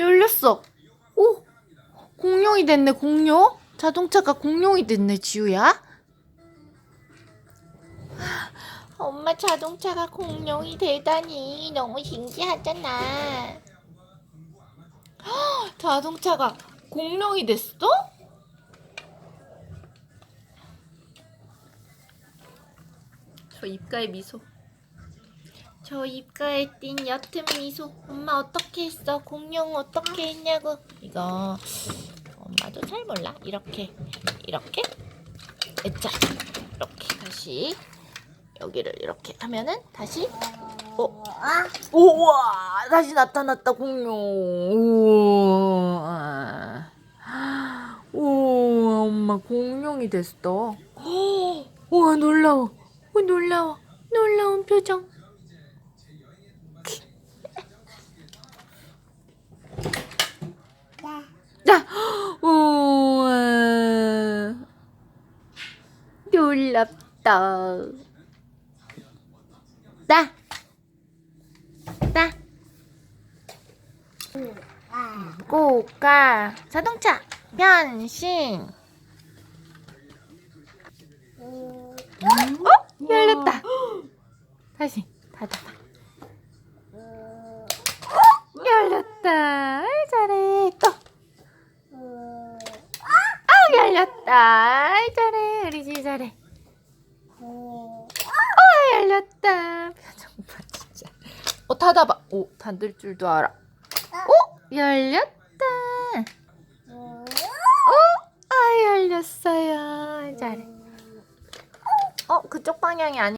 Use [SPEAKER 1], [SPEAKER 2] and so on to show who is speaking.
[SPEAKER 1] 열렸어. 오, 공룡이 됐네, 공룡. 자동차가 공룡이 됐네, 지우야. 엄마 자동차가 공룡이 되다니 너무 신기하잖아. 헉, 자동차가 공룡이 됐어? 저 입가에 미소. 저 입가에 띈 옅은 미소. 엄마 어떻게 했어? 공룡 어떻게 했냐고. 이거 엄마도 잘 몰라. 이렇게 이렇게 에짜 이렇게 다시 여기를 이렇게 하면은 다시 어 우와 다시 나타났다 공룡. 우와. 우와 엄마 공룡이 됐어. 우와 놀라워. 어, 놀라워. 놀라운 표정. 우와. 놀랍다. 따. 따. 고가 자동차 변신. 어? 열렸다. 다시 닫아봐. 어? 열렸다. 아이, 잘해. 또. 아, 열렸다. 잘해. 우리 지 잘해. 어, 열렸다. 표정 봐, 진짜. 어, 닫아봐. 오, 닫을 줄도 알아. 오, 열렸다. 오, 아, 열렸어요. 잘해. 어, 그쪽 방향이 아니